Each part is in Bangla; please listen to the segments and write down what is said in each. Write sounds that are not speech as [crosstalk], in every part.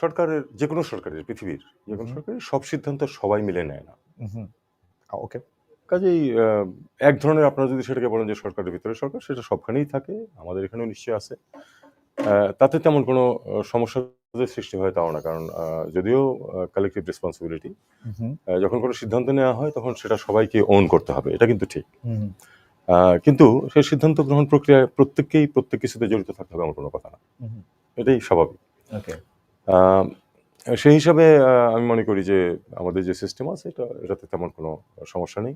সরকারের যে কোনো সরকারের পৃথিবীর যে কোনো সরকারের সব সিদ্ধান্ত সবাই মিলে নেয় না। ওকে কাজেই এক ধরনের আপনারা যদি সেটাকে বলেন যে সরকারের ভিতরে সরকার সেটা সবখানেই থাকে আমাদের এখানেও নিশ্চয়ই আছে। তাতে তেমন কোনো সমস্যা সৃষ্টি হয় তাও না কারণ যদিও কালেকটিভ রেসপন্সিবিলিটি যখন কোনো সিদ্ধান্ত নেওয়া হয় তখন সেটা সবাইকে ওন করতে হবে এটা কিন্তু ঠিক। কিন্তু সেই সিদ্ধান্ত গ্রহণ প্রক্রিয়ায় প্রত্যেককেই প্রত্যেক কিছুতে জড়িত থাকতে হবে এমন কোনো কথা না। এটাই স্বাভাবিক। সেই হিসাবে আমি মনে করি যে আমাদের যে সিস্টেম আছে এটা এটাতে তেমন কোনো সমস্যা নেই।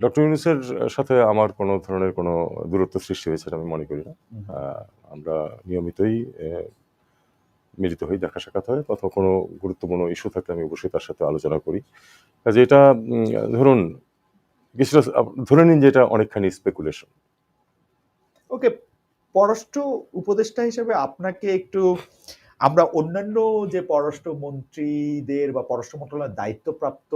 ডক্টর ইউনুসের সাথে আমার কোনো ধরনের কোনো দূরত্ব সৃষ্টি হয়েছে এটা আমি মনে করি না। আমরা নিয়মিতই মিলিত হই দেখা সাক্ষাৎ হয়। কোথাও কোনো গুরুত্বপূর্ণ ইস্যু থাকলে আমি অবশ্যই তার সাথে আলোচনা করি। কাজে এটা ধরুন কিছুটা ধরে নিন যে এটা অনেকখানি স্পেকুলেশন ওকে পররাষ্ট্র উপদেষ্টা হিসেবে আপনাকে একটু, আমরা অন্যান্য যে পররাষ্ট্র মন্ত্রীদের বা পররাষ্ট্র মন্ত্রণালয়ের দায়িত্বপ্রাপ্ত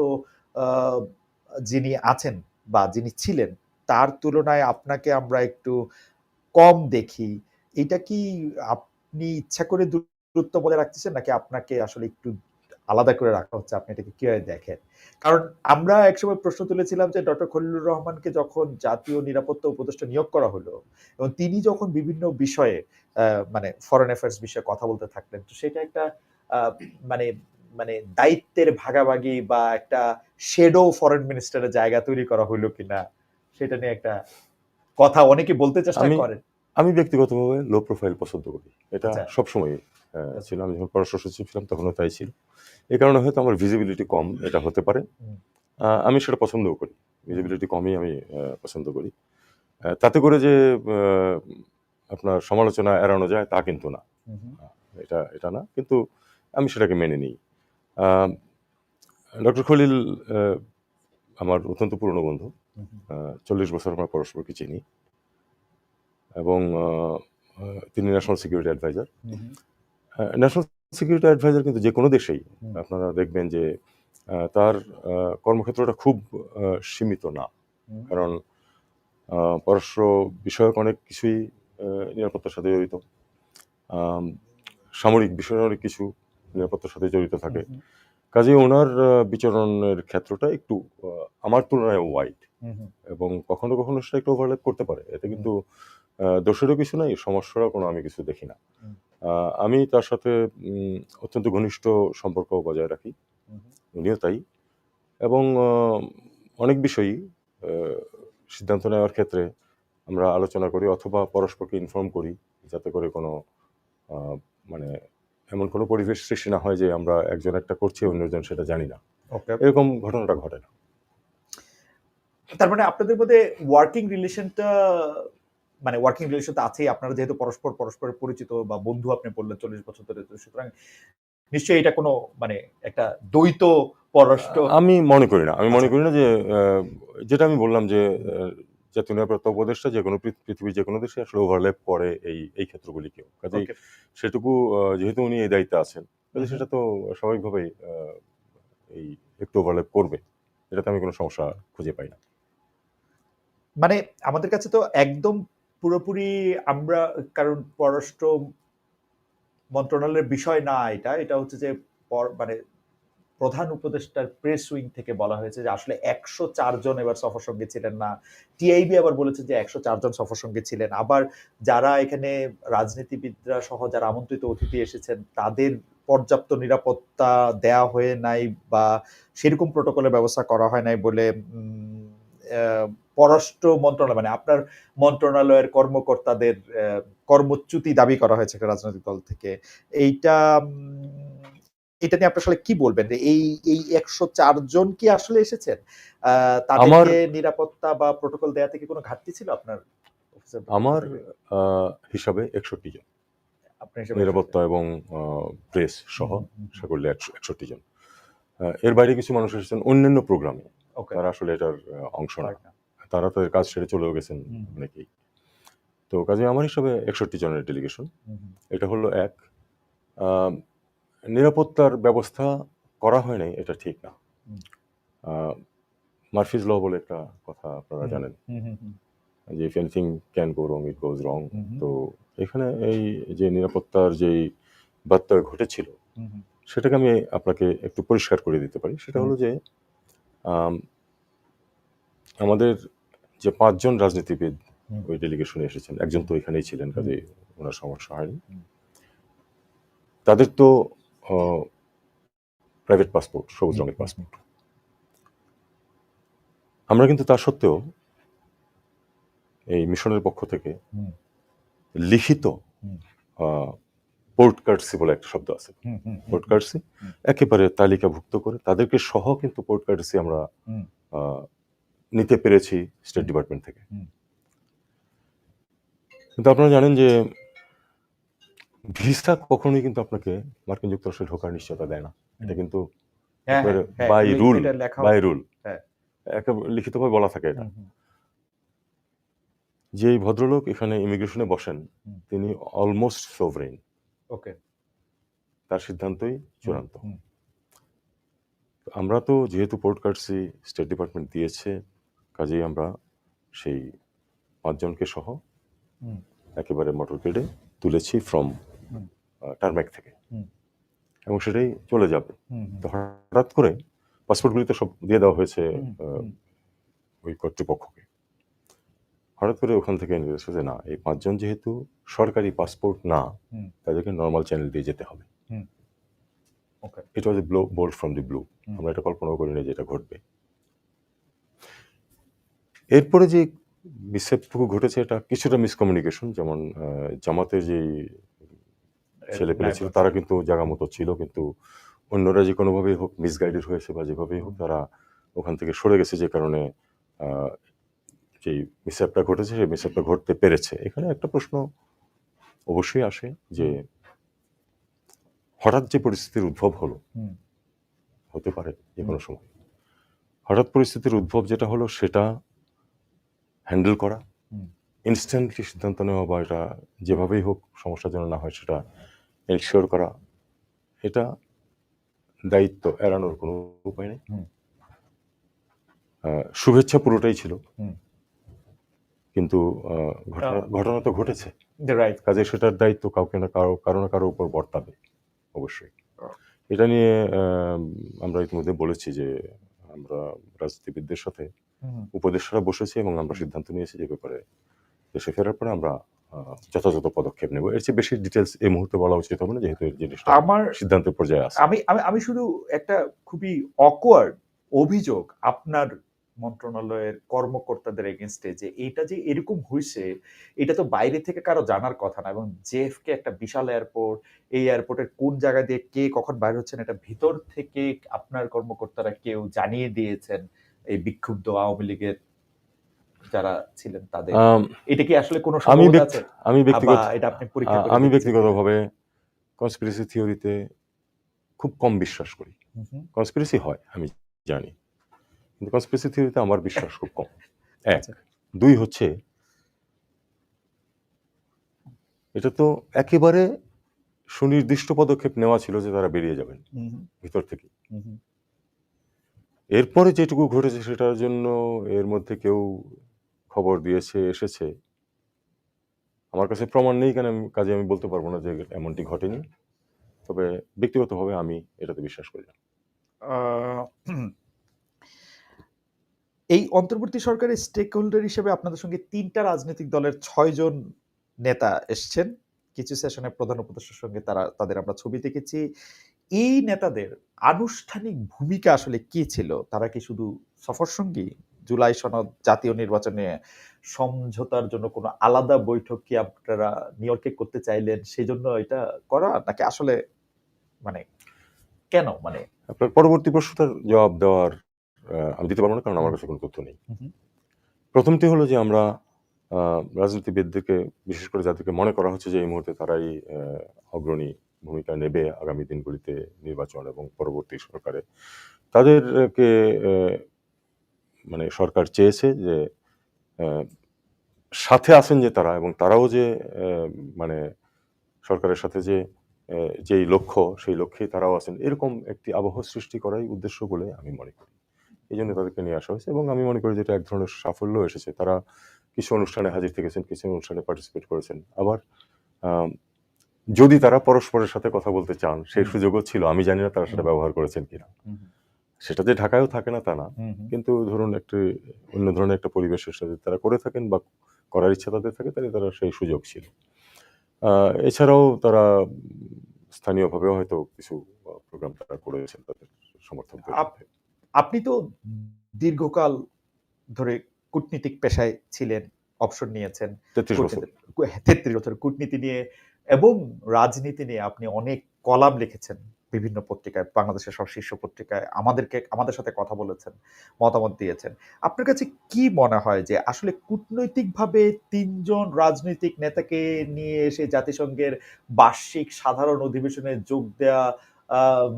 যিনি আছেন বা যিনি ছিলেন, তার তুলনায় আপনাকে আমরা একটু কম দেখি। এটা কি আপনি ইচ্ছা করে দূরত্ব বলে রাখতেছেন নাকি আপনাকে আসলে একটু আলাদা করে রাখা হচ্ছে আপনি এটাকে কীভাবে দেখেন? কারণ আমরা একসময় প্রশ্ন তুলেছিলাম যে ডক্টর খলিলুর রহমানকে যখন জাতীয় নিরাপত্তা উপদেষ্টা নিয়োগ করা হলো এবং তিনি যখন বিভিন্ন বিষয়ে মানে ফরেন অ্যাফেয়ার্স বিষয়ে কথা বলতে থাকলেন তো সেটা একটা আহ, মানে মানে দায়িত্বের ভাগাভাগি বা একটা শেডো ফরেন মিনিস্টারের জায়গা তৈরি করা হইল কিনা সেটা নিয়ে একটা কথা অনেকে বলতে চেষ্টা করেন। আমি ব্যক্তিগতভাবে লো প্রোফাইল পছন্দ করি। এটা আচ্ছা। সবসময় ছিল। আমি যখন পররাষ্ট্র সচিব ছিলাম তখনও তাই ছিল। এই কারণে হয়তো আমার ভিজিবিলিটি কম এটা হতে পারে। আমি সেটা পছন্দও করি। ভিজিবিলিটি কমই আমি পছন্দ করি। তাতে করে যে আপনার সমালোচনা এড়ানো যায় তা কিন্তু না। এটা এটা না। কিন্তু আমি সেটাকে মেনে নিই। ডক্টর খলিল আমার অত্যন্ত পুরনো বন্ধু। চল্লিশ বছর আমরা পরস্পরকে চিনি। এবং তিনি national security adviser national security adviser কিন্তু যে কোনো দেশেই আপনারা দেখবেন যে তার কর্মক্ষেত্রটা খুব সীমিত না। কারণ পররাষ্ট্র বিষয়ক অনেক কিছুই নিরাপত্তার সাথে জড়িত। সামরিক বিষয়ের অনেক কিছু নিরাপত্তার সাথে জড়িত থাকে। কাজে ওনার বিচরণের ক্ষেত্রটা একটু আমার তুলনায় ওয়াইড এবং কখনো কখনো সেটা একটু ওভারল্যাপ করতে পারে। এতে কিন্তু দোষেরও কিছু নাই সমস্যারও কোনো আমি কিছু দেখি না। আমি তার সাথে অত্যন্ত ঘনিষ্ঠ সম্পর্ক বজায় রাখি। উনিও তাই। এবং অনেক বিষয়ই সিদ্ধান্ত নেওয়ার ক্ষেত্রে আমরা আলোচনা করি অথবা পরস্পরকে ইনফর্ম করি যাতে করে কোনো মানে এমন কোনো পরিবেশ সৃষ্টি না হয় যে আমরা একজন একটা করছি অন্যজন সেটা জানি না। এরকম ঘটনাটা ঘটে না। তার মানে আপনাদের মধ্যে ওয়ার্কিং রিলেশনটা মানে ওয়ার্কিং রিলেশন তো আছেই আপনারা যেহেতু পরস্পর পরস্পরের পরিচিত বা বন্ধু আপনি বললেন চল্লিশ বছর ধরে সুতরাং নিশ্চয়ই এটা কোনো মানে একটা দ্বৈত পররাষ্ট্র আমি মনে করি না আমি মনে করি না যে যেটা আমি বললাম যে জাতীয় নিরাপত্তা উপদেষ্টা যে কোনো পৃথিবীর যে কোনো দেশে আসলে ওভারল্যাপ করে এই এই ক্ষেত্রগুলিকেও কাজেই সেটুকু যেহেতু উনি এই দায়িত্বে আছেন কাজে সেটা তো স্বাভাবিকভাবেই এই একটু ওভারল্যাপ করবে এটাতে আমি কোনো সমস্যা খুঁজে পাই না। মানে আমাদের কাছে তো একদম পুরোপুরি আমরা, কারণ পররাষ্ট্র মন্ত্রণালয়ের বিষয় না এটা এটা হচ্ছে যে মানে প্রধান উপদেষ্টার প্রেস উইং থেকে বলা হয়েছে যে আসলে একশো জন এবার সফর সঙ্গে ছিলেন না। টিআইবি আবার বলেছে যে একশো জন সফর সঙ্গে ছিলেন। আবার যারা এখানে রাজনীতিবিদরা সহ যারা আমন্ত্রিত অতিথি এসেছেন, তাদের পর্যাপ্ত নিরাপত্তা দেয়া হয়ে নাই বা সেরকম প্রোটোকলের ব্যবস্থা করা হয় নাই বলে পররাষ্ট্র মন্ত্রণালয় মানে আপনার মন্ত্রণালয়ের কর্মকর্তাদের কর্মচ্যুতি দাবি করা হয়েছে একটা রাজনৈতিক দল থেকে। এইটা এটা নিয়ে আপনি আসলে কি বলবেন? যে এই এই একশো জন কি আসলে এসেছেন? তাদেরকে নিরাপত্তা বা প্রোটোকল দেয়া থেকে কোনো ঘাটতি ছিল আপনার আমার হিসাবে একষট্টি জন। আপনার নিরাপত্তা এবং প্রেস সহ। সকলে একষট্টি জন। এর বাইরে কিছু মানুষ এসেছেন অন্যান্য প্রোগ্রামে. তারা আসলে এটার অংশ না। তারা তাদের কাজ ছেড়ে চলেও গেছেন অনেকেই। তো কাজে আমার হিসাবে একষট্টি জনের ডেলিগেশন। এটা হলো এক। নিরাপত্তার ব্যবস্থা করা হয় নাই এটা ঠিক না। মার্ফিজ ল বলে একটা কথা আপনারা জানেন। যে if anything can go wrong it goes wrong. তো এখানে এই যে নিরাপত্তার যেই ব্যত্যয় ঘটেছিল সেটাকে আমি আপনাকে একটু পরিষ্কার করে দিতে পারি। সেটা হলো যে আমাদের যে পাঁচজন রাজনীতিবিদ ওই ডেলিগেশনে এসেছেন। একজন তো এখানেই ছিলেন কাজে ওনার সমস্যা হয়নি। তাদের তো প্রাইভেট পাসপোর্ট সবুজ রঙের পাসপোর্ট আমরা কিন্তু তা সত্ত্বেও এই মিশনের পক্ষ থেকে লিখিত। পোর্ট কার্ডসি বলে একটা শব্দ আছে। হুম, হুম, পোর্ট কার্ডসি একেবারে তালিকাভুক্ত করে। তাদেরকে সহ কিন্তু পোর্ট কার্ডসি আমরা নিতে পেরেছি স্টেট ডিপার্টমেন্ট থেকে। কিন্তু আপনারা জানেন যে ভিসা কখনোই কিন্তু আপনাকে মার্কিন যুক্তরাষ্ট্রে ঢোকার নিশ্চয়তা দেয় না। এটা কিন্তু rule, লেখা বাই রুল। লিখিতভাবে বলা থাকে এটা। যে ভদ্রলোক এখানে ইমিগ্রেশনে বসেন তিনি অলমোস্ট সোভরেন ওকে। তার সিদ্ধান্তই চূড়ান্ত। আমরা তো যেহেতু পোর্ট কার্ডসি স্টেট ডিপার্টমেন্ট দিয়েছে কাজেই আমরা সেই পাঁচজনকে সহ একেবারে মোটর গ্রেডে তুলেছি ফ্রম। টার্মেক থেকে। এবং সেটাই চলে যাবে। তো হঠাৎ করে পাসপোর্টগুলি তো সব দিয়ে দেওয়া হয়েছে ওই কর্তৃপক্ষকে। হঠাৎ করে ওখান থেকে নির্দেশ যে না এই পাঁচজন যেহেতু সরকারি পাসপোর্ট না তাদেরকে নর্মাল চ্যানেল দিয়ে যেতে হবে। ওকে এটা হচ্ছে blow bolt from the blue আমরা এটা কল্পনাও করিনি যে এটা ঘটবে। এরপরে যে মিসেপটুকু ঘটেছে এটা কিছুটা মিসকমিউনিকেশন যেমন জামাতের যে ছেলে পেলে ছিল তারা কিন্তু জায়গা মতো ছিল কিন্তু অন্যরা যে কোনোভাবেই হোক মিসগাইডেড হয়েছে বা যেভাবেই হোক তারা ওখান থেকে সরে গেছে যে কারণে আহ, যেই মিসঅ্যাপটা ঘটেছে সেই মিসঅ্যাপটা ঘটতে পেরেছে। এখানে একটা প্রশ্ন অবশ্যই আসে যে হঠাৎ যে পরিস্থিতির উদ্ভব হলো হতে পারে যে কোনো সময় হঠাৎ পরিস্থিতির উদ্ভব যেটা হলো সেটা হ্যান্ডেল করা ইনস্ট্যান্টলি সিদ্ধান্ত নেওয়া বা এটা যেভাবেই হোক সমস্যা যেন না হয় সেটা এনশিওর করা এটা দায়িত্ব এড়ানোর কোনো উপায় নেই। শুভেচ্ছা পুরোটাই ছিল। কিন্তু ঘটনা তো ঘটেছে। রাইট কাজে সেটার দায়িত্ব কাউকে না কারও কারও না কারও উপর বর্তাবে অবশ্যই। এটা নিয়ে আমরা ইতিমধ্যে বলেছি যে আমরা রাজনীতিবিদদের সাথে উপদেষ্টারা বসেছি এবং আমরা সিদ্ধান্ত নিয়েছি যে ব্যাপারে দেশে ফেরার পরে আমরা যথাযথ পদক্ষেপ নেব। এর চেয়ে বেশি ডিটেলস এই মুহূর্তে বলা উচিত হবে না যেহেতু জিনিসটা আমার সিদ্ধান্তের পর্যায়ে আছে। আমি আমি আমি শুধু একটা খুবই অকওয়ার্ড অভিযোগ আপনার মন্ত্রণালয়ের কর্মকর্তাদের এগেনস্টে যে এটা যে এরকম হয়েছে এটা তো বাইরে থেকে কারও জানার কথা না এবং জেএফকে একটা বিশাল এয়ারপোর্ট এই এয়ারপোর্টের কোন জায়গা দিয়ে কে কখন বাইরে হচ্ছেন এটা ভিতর থেকে আপনার কর্মকর্তারা কেউ জানিয়ে দিয়েছেন এই বিক্ষুব্ধ আওয়ামী লীগের যারা ছিলেন তাদের। এটা কি আসলে কোনো আমি আমি ব্যক্তিগত এটা আপনি পরীক্ষা আমি ব্যক্তিগতভাবে কনস্পিরেসি থিওরিতে খুব কম বিশ্বাস করি। কনস্পিরেসি হয় আমি জানি। কিন্তু কনস্পিরেসি থিওরিতে আমার বিশ্বাস খুব কম। [laughs] এক। দুই হচ্ছে এটা তো একেবারে সুনির্দিষ্ট পদক্ষেপ নেওয়া ছিল যে তারা বেরিয়ে যাবেন ভিতর থেকে। এরপরে যেটুকু ঘটেছে সেটার জন্য এর মধ্যে কেউ খবর দিয়েছে এসেছে। আমার কাছে প্রমাণ নেই কেন আমি কাজে আমি বলতে পারব না যে এমনটি ঘটেনি। তবে ব্যক্তিগতভাবে আমি এটাতে বিশ্বাস করি না। আহ, এই অন্তর্বর্তী সরকারের স্টেক হোল্ডার হিসেবে আপনাদের সঙ্গে তিনটা রাজনৈতিক দলের ছয়জন নেতা এসছেন। কিছু সেশনে প্রধান উপদেষ্টার সঙ্গে তারা, তাদের আমরা ছবি দেখেছি। এই নেতাদের আনুষ্ঠানিক ভূমিকা আসলে কি ছিল? তারা কি শুধু সফর সঙ্গী জুলাই সনদ, জাতীয় নির্বাচনে সমঝোতার জন্য কোনো আলাদা বৈঠক কি আপনারা নিউ ইয়র্কে করতে চাইলেন? সেই জন্য এটা করা? নাকি আসলে মানে কেন? মানে আপনার পরবর্তী প্রশ্নটার জবাব দেওয়ার আমি দিতে পারব না কারণ আমার কাছে কোনো তথ্য নেই। প্রথমটি হলো যে আমরা রাজনীতিবিদদেরকে বিশেষ করে যাদেরকে মনে করা হচ্ছে যে এই মুহূর্তে তারাই অগ্রণী ভূমিকা নেবে আগামী দিনগুলিতে নির্বাচন এবং পরবর্তী সরকারে তাদেরকে মানে সরকার চেয়েছে যে সাথে আছেন যে তারা এবং তারাও যে মানে সরকারের সাথে যে যেই লক্ষ্য সেই লক্ষ্যেই তারাও আছেন এরকম একটি আবহ সৃষ্টি করাই উদ্দেশ্য বলে আমি মনে করি। এই জন্য তাদেরকে নিয়ে আসা হয়েছে এবং আমি মনে করি যেটা এক ধরনের সাফল্য এসেছে তারা কিছু অনুষ্ঠানে হাজির থেকেছেন কিছু অনুষ্ঠানে পার্টিসিপেট করেছেন। আবার যদি তারা পরস্পরের সাথে কথা বলতে চান সেই সুযোগও ছিল। আমি জানি না তারা সেটা ব্যবহার করেছেন কিনা। সেটা যে ঢাকায়ও থাকে না তা না। কিন্তু ধরুন একটি অন্য ধরনের একটা পরিবেশের সাথে তারা করে থাকেন বা করার ইচ্ছা তাদের থাকে তাহলে তারা সেই সুযোগ ছিল। আহ, এছাড়াও তারা স্থানীয়ভাবেও হয়তো কিছু প্রোগ্রাম তারা করেছেন তাদের সমর্থন আপনি তো দীর্ঘকাল ধরে কূটনীতিক পেশায় ছিলেন অবসর নিয়েছেন। তেত্রিশ বছর। কূটনীতি নিয়ে এবং রাজনীতি নিয়ে আপনি অনেক কলাম লিখেছেন বিভিন্ন পত্রিকায় বাংলাদেশের সব শীর্ষ পত্রিকায়। আমাদেরকে আমাদের সাথে কথা বলেছেন মতামত দিয়েছেন। আপনার কাছে কি মনে হয় যে আসলে কূটনৈতিকভাবে তিনজন রাজনৈতিক নেতাকে নিয়ে এসে জাতিসংঘের বার্ষিক সাধারণ অধিবেশনে যোগ দেয়া আহ,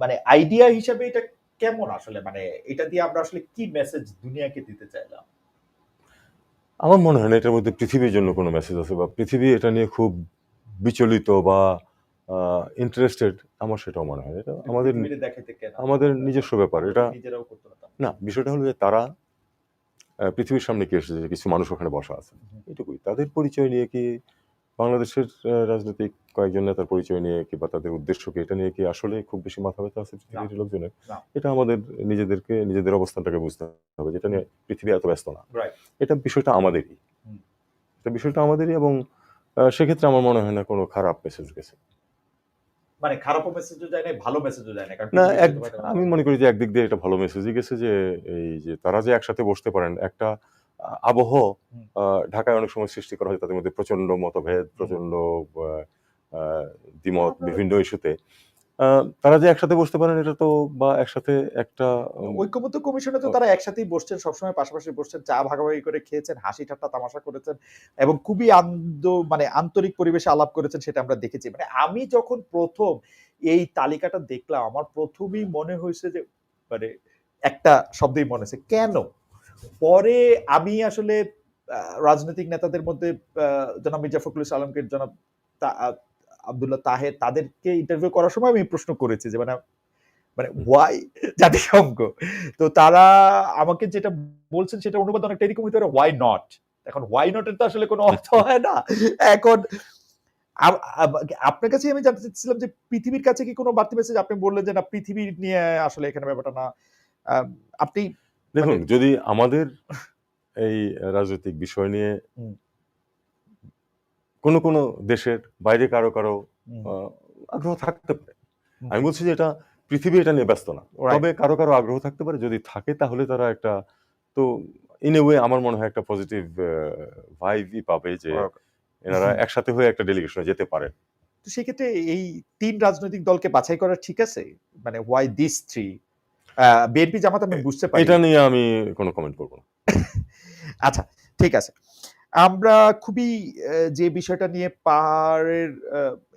মানে আইডিয়া হিসাবে এটা কেমন আসলে? মানে এটা দিয়ে আমরা আসলে কি মেসেজ দুনিয়াকে দিতে চাইলাম? আমার মনে হয় না এটার মধ্যে পৃথিবীর জন্য কোনো মেসেজ আছে বা পৃথিবী এটা নিয়ে খুব বিচলিত বা ইন্টারেস্টেড আমার সেটাও মনে হয় এটা আমাদের আমাদের নিজস্ব ব্যাপার। এটা নিজেরাও করতে পারতাম না বিষয়টা হলো যে তারা পৃথিবীর সামনে কি এসেছে কিছু মানুষ ওখানে বসা আছে। এটুকুই। তাদের পরিচয় নিয়ে কি বাংলাদেশের রাজনৈতিক কয়েকজন নেতার পরিচয় নিয়ে কি বা তাদের উদ্দেশ্য কি এটা নিয়ে কি আসলে খুব বেশি মাথা ব্যথা আছে পৃথিবীর লোকজনের? এটা আমাদের নিজেদেরকে নিজেদের অবস্থানটাকে বুঝতে হবে যেটা নিয়ে পৃথিবী এত ব্যস্ত না। এটা বিষয়টা আমাদেরই। এটা বিষয়টা আমাদেরই এবং সেক্ষেত্রে আমার মনে হয় না কোনো খারাপ মেসেজ গেছে। মানে খারাপ মেসেজও যায় না ভালো মেসেজও যায় না না আমি মনে করি যে একদিক দিয়ে এটা ভালো মেসেজই গেছে যে এই যে তারা যে একসাথে বসতে পারেন একটা আবহ ঢাকায় অনেক সময় সৃষ্টি করা হয় তাদের মধ্যে প্রচণ্ড মতভেদ প্রচণ্ড দ্বিমত বিভিন্ন ইস্যুতে। তারা যে একসাথে বসতে পারেন এটা তো বা একসাথে একটা ঐক্যবদ্ধ কমিশনে তো তারা একসাথেই বসছেন সবসময় পাশাপাশি বসছেন চা ভাগাভাগি করে খেয়েছেন হাসি ঠাট্টা তামাশা করেছেন এবং খুবই আন্দ মানে আন্তরিক পরিবেশে আলাপ করেছেন সেটা আমরা দেখেছি। মানে আমি যখন প্রথম এই তালিকাটা দেখলাম আমার প্রথমেই মনে হয়েছে যে মানে একটা শব্দই মনে হয়েছে কেন? পরে আমি আসলে রাজনৈতিক নেতাদের মধ্যে জনাব মির্জা ফখরুল ইসলাম আলমকে জনাব আব্দুল্লাহ তাহের তাদেরকে ইন্টারভিউ করার সময় আমি প্রশ্ন করেছি যে মানে মানে ওয়াই জাতিসংঘ? তো তারা আমাকে যেটা বলছেন সেটা অনুবাদ অনেকটা এরকম হতে পারে ওয়াই নট এখন ওয়াই নটের তো আসলে কোনো অর্থ হয় না। এখন আপনার কাছে আমি জানতে চাচ্ছিলাম যে পৃথিবীর কাছে কি কোনো বাড়তি মেসেজ আপনি বললেন যে না পৃথিবী নিয়ে আসলে এখানে ব্যাপারটা না। আপনি দেখুন মানে- যদি আমাদের এই রাজনৈতিক বিষয় নিয়ে। কোনো কোনো দেশের বাইরে কারও কারও আগ্রহ থাকতে পারে। আমি বলছি যে এটা পৃথিবী এটা নিয়ে ব্যস্ত না। তবে কারও কারও আগ্রহ থাকতে পারে। যদি থাকে তাহলে তারা একটা তো ইন এ ওয়ে আমার মনে হয় একটা পজিটিভ ভাইভই পাবে যে এনারা একসাথে হয়ে একটা ডেলিগেশনে যেতে পারে। তো সেক্ষেত্রে এই তিন রাজনৈতিক দলকে বাছাই করা ঠিক আছে? মানে why this three BNP Jamaat আমি বুঝতে পারি। এটা নিয়ে আমি কোনো কমেন্ট করব না। [laughs] আচ্ছা ঠিক আছে। আমরা খুবই যে বিষয়টা নিয়ে পাহাড়ের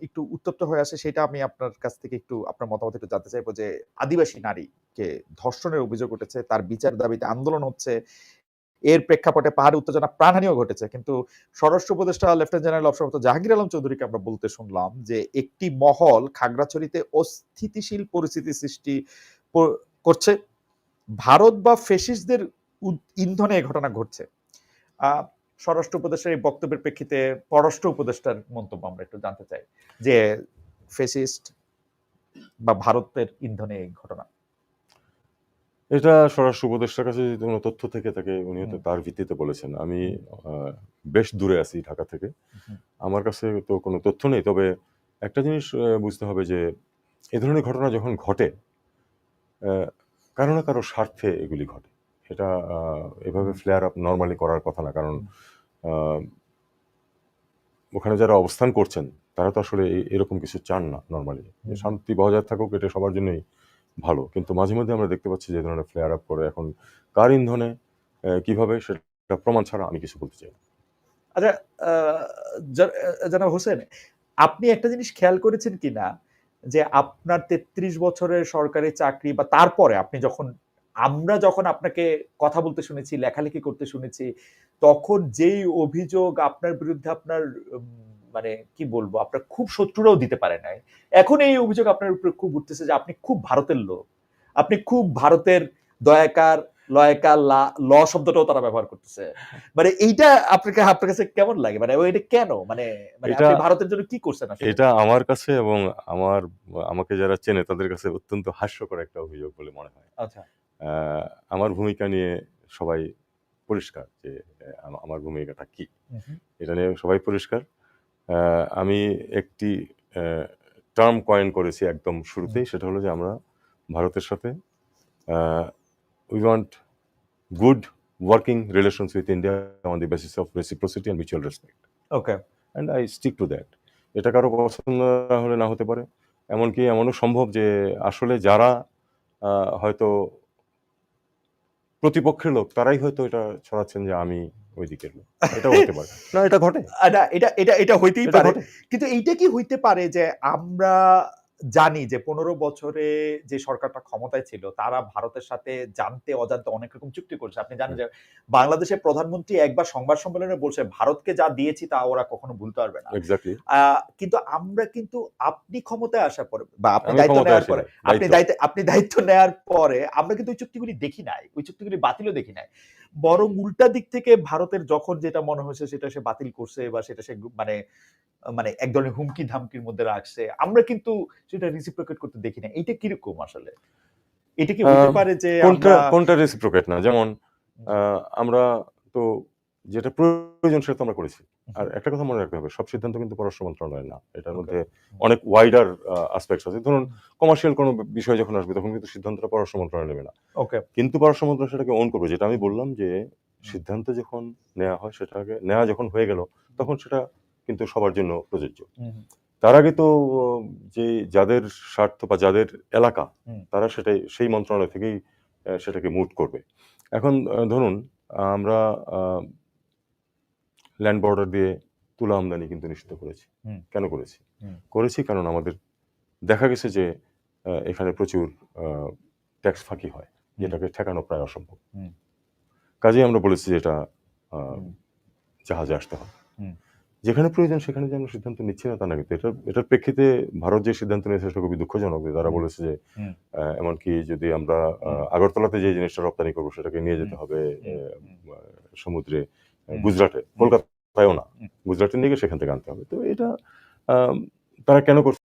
একটু উত্তপ্ত হয়ে আসে সেটা আমি আপনার কাছ থেকে একটু আপনার মতামত একটু জানতে চাইব যে আদিবাসী নারীকে ধর্ষণের অভিযোগ উঠেছে তার বিচার দাবিতে আন্দোলন হচ্ছে। এর প্রেক্ষাপটে পাহাড়ে উত্তেজনা প্রাণহানিও ঘটেছে। কিন্তু স্বরাষ্ট্র উপদেষ্টা লেফটেন্যান্ট জেনারেল অবসরপ্রাপ্ত জাহাঙ্গীর আলম চৌধুরীকে আমরা বলতে শুনলাম যে একটি মহল খাগড়াছড়িতে অস্থিতিশীল পরিস্থিতি সৃষ্টি করছে। ভারত বা ফেসিসদের ইন্ধনে এই ঘটনা ঘটছে। স্বরাষ্ট্র উপদেষ্টার এই বক্তব্যের প্রেক্ষিতে পররাষ্ট্র উপদেষ্টার মন্তব্য আমরা একটু জানতে চাই যে ফেসিস্ট বা ভারতের ইন্ধনে এই ঘটনা। এটা স্বরাষ্ট্র উপদেষ্টার কাছে যদি কোনো তথ্য থেকে থাকে উনি হয়তো তার ভিত্তিতে বলেছেন। আমি বেশ দূরে আছি ঢাকা থেকে। আমার কাছে তো কোনো তথ্য নেই। তবে একটা জিনিস বুঝতে হবে যে এ ধরনের ঘটনা যখন ঘটে কারও না কারও স্বার্থে এগুলি ঘটে। সেটা এভাবে ফ্লেয়ার আপ নর্মালি করার কথা না কারণ ওখানে যারা অবস্থান করছেন তারা তো আসলে এরকম কিছু চান না নর্মালি শান্তি বজায় থাকুক এটা সবার জন্যই ভালো। কিন্তু মাঝে মধ্যে আমরা দেখতে পাচ্ছি যে ধরনের ফ্লেয়ার আপ করে এখন কার ইন্ধনে কীভাবে সেটা প্রমাণ ছাড়া আমি কিছু বলতে চাই না। আচ্ছা জনাব হোসেন আপনি একটা জিনিস খেয়াল করেছেন কিনা? যে আপনার তেত্রিশ বছরের সরকারি চাকরি বা তারপরে আপনি যখন, আমরা যখন আপনাকে কথা বলতে শুনেছি, লেখালেখি করতে শুনেছি, তখন যেই অভিযোগ আপনার বিরুদ্ধে আপনার মানে কি বলব, আপনার খুব শত্রুরাও দিতে পারে নাই। এখন এই অভিযোগ আপনার উপরে খুব উঠতেছে যে আপনি খুব ভারতের লোক। আপনি খুব ভারতের দয়াকার লয়কা লা ল শব্দটাও তারা ব্যবহার করতেছে। মানে এইটা আপনাকে আপনার কাছে কেমন লাগে? মানে এটা কেন? মানে মানে এটা- ভারতের জন্য কি করছেন এটা আমার কাছে এবং আমার আমাকে যারা চেনে তাদের কাছে অত্যন্ত হাস্যকর একটা অভিযোগ বলে মনে হয়। আচ্ছা। আমার ভূমিকা নিয়ে সবাই পরিষ্কার যে আমার ভূমিকাটা কি? এটা নিয়ে সবাই পরিষ্কার। আহ, আমি একটি টার্ম কয়েন করেছি একদম শুরুতেই। সেটা হলো যে আমরা ভারতের সাথে we want good working relations with India on the basis of reciprocity and mutual respect okay and I stick to that এটা কারও পছন্দ হলে না হতে পারে। এমনকি এমনও সম্ভব যে আসলে যারা আহ, হয়তো প্রতিপক্ষের লোক তারাই হয়তো এটা ছড়াচ্ছেন যে আমি ওই দিকের লোক। এটাও হতে পারে। [laughs] না এটা ঘটে। না এটা এটা এটা হইতেই এটা পারে। কিন্তু এইটা কি হইতে পারে যে আমরা জানি যে পনেরো বছরে যে সরকারটা ক্ষমতায় ছিল তারা ভারতের সাথে জানতে অজান্তে অনেক রকম চুক্তি করছে। আপনি জানেন যে বাংলাদেশের প্রধানমন্ত্রী একবার সংবাদ সম্মেলনে বলছে ভারতকে যা দিয়েছি তা ওরা কখনো ভুলতে পারবে না। কিন্তু আমরা কিন্তু আপনি ক্ষমতায় আসার পরে বা আপনি দায়িত্ব নেওয়ার পরে আপনি দায়িত্ব। দায়িত্ব আপনি দায়িত্ব নেওয়ার পরে আমরা কিন্তু ওই চুক্তিগুলি দেখি নাই ওই চুক্তিগুলি বাতিলও দেখি নাই। বরং উল্টা দিক থেকে ভারতের যখন যেটা মনে হয়েছে সেটা সে বাতিল করছে বা সেটা সে মানে মানে এক ধরনের হুমকি ধামকির মধ্যে রাখছে আমরা কিন্তু সেটা রিসিপ্রোকেট করতে দেখি না। এটা কীরকম আসলে? এটা কি হতে পারে যে কোনটা রিসিপ্রোকেট কোনটা রেসিপ্রোকেট না? যেমন আমরা তো যেটা প্রয়োজন সেটা তো আমরা করেছি। আর একটা কথা মনে রাখতে হবে সব সিদ্ধান্ত কিন্তু পররাষ্ট্র মন্ত্রণালয়ের না। এটার মধ্যে অনেক ওয়াইডার আসপেক্টস আছে। ধরুন কমার্শিয়াল কোনো বিষয় যখন আসবে তখন কিন্তু সিদ্ধান্তটা পররাষ্ট্র মন্ত্রণালয় নেবে না। ওকে কিন্তু পররাষ্ট্র মন্ত্রণালয় সেটাকে অন করবে। যেটা আমি বললাম যে সিদ্ধান্ত যখন নেওয়া হয় সেটাকে নেওয়া যখন হয়ে গেল তখন সেটা কিন্তু সবার জন্য প্রযোজ্য। তার আগে তো যে যাদের স্বার্থ বা যাদের এলাকা তারা সেটাই সেই মন্ত্রণালয় থেকেই সেটাকে মুট করবে। এখন ধরুন আমরা ল্যান্ড বর্ডার দিয়ে তুলা আমদানি কিন্তু নিষিদ্ধ করেছি। কেন করেছি? করেছি কারণ আমাদের দেখা গেছে যে এখানে প্রচুর ট্যাক্স ফাঁকি হয়। যেটাকে ঠেকানো প্রায় অসম্ভব। কাজেই আমরা বলেছি যে এটা জাহাজে আসতে হবে। যেখানে প্রয়োজন সেখানে যে আমরা সিদ্ধান্ত নিচ্ছি না তা না কিন্তু এটা এটার প্রেক্ষিতে ভারত যে সিদ্ধান্ত নিয়েছে সেটা খুবই দুঃখজনক যে তারা বলেছে যে এমনকি যদি আমরা আগরতলাতে যে জিনিসটা রপ্তানি করব সেটাকে নিয়ে যেতে হবে সমুদ্রে। গুজরাটে কলকাতায়ও না। গুজরাটের গুজরাটে নিয়ে গিয়ে সেখান থেকে আনতে হবে। তো এটা তারা কেন করছে?